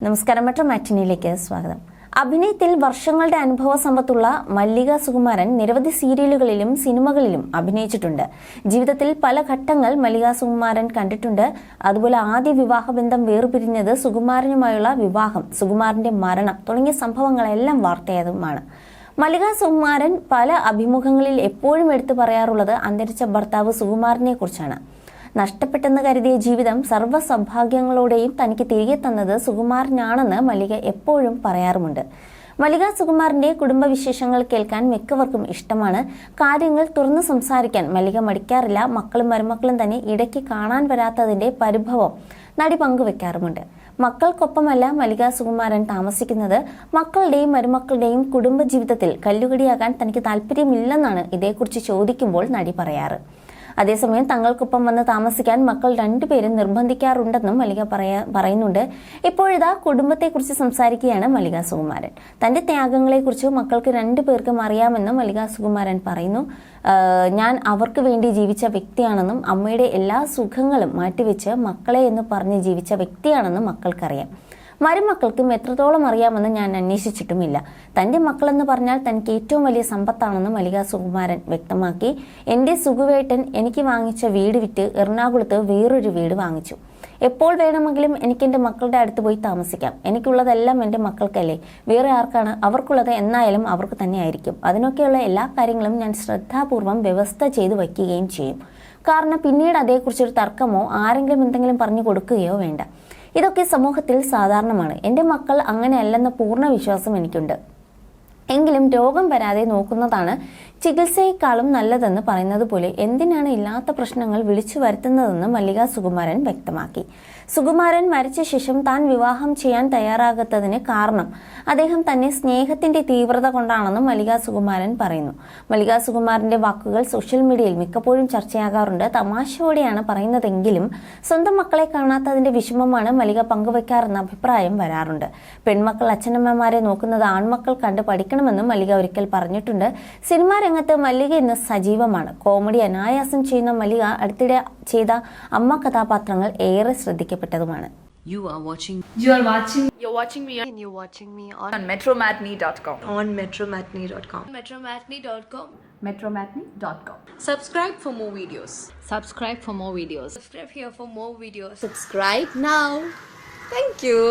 നമസ്കാരം. മെട്രോ മാറ്റിനിയിലേക്ക് സ്വാഗതം. അഭിനയത്തിൽ വർഷങ്ങളുടെ അനുഭവ സമ്പത്തുള്ള മല്ലിക സുകുമാരൻ നിരവധി സീരിയലുകളിലും സിനിമകളിലും അഭിനയിച്ചിട്ടുണ്ട്. ജീവിതത്തിൽ പല ഘട്ടങ്ങൾ മല്ലിക സുകുമാരൻ കണ്ടിട്ടുണ്ട്. അതുപോലെ ആദ്യ വിവാഹബന്ധം വേർപിരിഞ്ഞത് സുകുമാരനുമായുള്ള വിവാഹം സുകുമാരന്റെ മരണം തുടങ്ങിയ സംഭവങ്ങളെല്ലാം വാർത്തയായതുമാണ്. മല്ലിക സുകുമാരൻ പല അഭിമുഖങ്ങളിൽ എപ്പോഴും എടുത്തു പറയാറുള്ളത് അന്തരിച്ച ഭർത്താവ് സുകുമാരനെ കുറിച്ചാണ് നഷ്ടപ്പെട്ടെന്ന് കരുതിയ ജീവിതം സർവ സൗഭാഗ്യങ്ങളോടെയും തനിക്ക് തിരികെ തന്നത് സുകുമാരനാണെന്ന് മല്ലിക എപ്പോഴും പറയാറുമുണ്ട്. മല്ലിക സുകുമാറിന്റെ കുടുംബവിശേഷങ്ങൾ കേൾക്കാൻ മിക്കവർക്കും ഇഷ്ടമാണ്. കാര്യങ്ങൾ തുറന്നു സംസാരിക്കാൻ മല്ലിക മടിക്കാറില്ല. മക്കളും മരുമക്കളും തന്നെ ഇടയ്ക്ക് കാണാൻ വരാത്തതിന്റെ പരിഭവം നടി പങ്കുവെക്കാറുമുണ്ട്. മക്കൾക്കൊപ്പമല്ല മല്ലിക സുകുമാരൻ താമസിക്കുന്നത്. മക്കളുടെയും മരുമക്കളുടെയും കുടുംബജീവിതത്തിൽ കല്ലുകടിയാകാൻ തനിക്ക് താല്പര്യമില്ലെന്നാണ് ഇതേക്കുറിച്ച് ചോദിക്കുമ്പോൾ നടി പറയാറ്. അതേസമയം തങ്ങൾക്കൊപ്പം വന്ന് താമസിക്കാൻ മക്കൾ രണ്ടുപേരും നിർബന്ധിക്കാറുണ്ടെന്നും മല്ലിക പറയാ പറയുന്നുണ്ട്. ഇപ്പോഴിതാ കുടുംബത്തെക്കുറിച്ച് സംസാരിക്കുകയാണ് മല്ലിക സുകുമാരൻ. തന്റെ ത്യാഗങ്ങളെക്കുറിച്ച് മക്കൾക്ക് രണ്ടുപേർക്കും അറിയാമെന്നും മല്ലിക സുകുമാരൻ പറയുന്നു. "ആഹ് ഞാൻ അവർക്ക് വേണ്ടി ജീവിച്ച വ്യക്തിയാണെന്നും അമ്മയുടെ എല്ലാ സുഖങ്ങളും മാറ്റിവെച്ച് മക്കളെ എന്ന് പറഞ്ഞ് ജീവിച്ച വ്യക്തിയാണെന്നും മക്കൾക്കറിയാം. മരുമക്കൾക്കും എത്രത്തോളം അറിയാമെന്ന് ഞാൻ അന്വേഷിച്ചിട്ടുമില്ല. തന്റെ മക്കളെന്ന് പറഞ്ഞാൽ തനിക്ക് ഏറ്റവും വലിയ സമ്പത്താണെന്ന് മല്ലിക സുകുമാരൻ വ്യക്തമാക്കി. എന്റെ സുഖുവേട്ടൻ എനിക്ക് വാങ്ങിച്ച വീട് വിറ്റ് എറണാകുളത്ത് വേറൊരു വീട് വാങ്ങിച്ചു. എപ്പോൾ വേണമെങ്കിലും എനിക്ക് എന്റെ മക്കളുടെ അടുത്ത് പോയി താമസിക്കാം. എനിക്കുള്ളതെല്ലാം എന്റെ മക്കൾക്കല്ലേ. വേറെ ആർക്കാണ്? അവർക്കുള്ളത് എന്നായാലും അവർക്ക് തന്നെ ആയിരിക്കും. അതിനൊക്കെയുള്ള എല്ലാ കാര്യങ്ങളും ഞാൻ ശ്രദ്ധാപൂർവം വ്യവസ്ഥ ചെയ്തു വയ്ക്കുകയും ചെയ്യും. കാരണം പിന്നീട് അതേക്കുറിച്ചൊരു തർക്കമോ ആരെങ്കിലും എന്തെങ്കിലും പറഞ്ഞു കൊടുക്കുകയോ വേണ്ട. ഇതൊക്കെ സമൂഹത്തിൽ സാധാരണമാണ്. എന്റെ മക്കൾ അങ്ങനെയല്ലെന്ന പൂർണ വിശ്വാസം എനിക്കുണ്ട്. എങ്കിലും രോഗം വരാതെ നോക്കുന്നതാണ് ചികിത്സയെക്കാളും നല്ലതെന്ന് പറയുന്നത് പോലെ എന്തിനാണ് ഇല്ലാത്ത പ്രശ്നങ്ങൾ വിളിച്ചു വരുത്തുന്നതെന്ന് മല്ലിക സുകുമാരൻ വ്യക്തമാക്കി. സുകുമാരൻ മരിച്ച ശേഷം താൻ വിവാഹം ചെയ്യാൻ തയ്യാറാകാത്തതിന് കാരണം അദ്ദേഹം തന്നെ സ്നേഹത്തിന്റെ തീവ്രത കൊണ്ടാണെന്നും മല്ലിക സുകുമാരൻ പറയുന്നു. മല്ലിക സുകുമാരന്റെ വാക്കുകൾ സോഷ്യൽ മീഡിയയിൽ മിക്കപ്പോഴും ചർച്ചയാകാറുണ്ട്. തമാശയോടെയാണ് പറയുന്നതെങ്കിലും സ്വന്തം മക്കളെ കാണാത്തതിന്റെ വിഷമമാണ് മല്ലിക പങ്കുവയ്ക്കാറെന്ന അഭിപ്രായം വരാറുണ്ട്. പെൺമക്കൾ അച്ഛനമ്മമാരെ നോക്കുന്നത് ആൺമക്കൾ കണ്ട് പഠിക്കണമെന്നും മല്ലിക ഒരിക്കൽ പറഞ്ഞിട്ടുണ്ട് സിനിമാ രംഗത്ത് മല്ലിക ഇന്ന് സജീവമാണ് കോമഡി അനായാസം ചെയ്യുന്ന മല്ലിക അടുത്തിടെ ചെയ്ത അമ്മ കഥാപാത്രങ്ങൾ ഏറെ ശ്രദ്ധിക്കപ്പെട്ടതുമാണ് You are watching You are watching You're watching me and you're watching me on, on metromatney.com. on metromatney.com. metromatney.com. metromatney.com. subscribe for more videos subscribe for more videos. Subscribe here for more videos. Subscribe now. Thank you.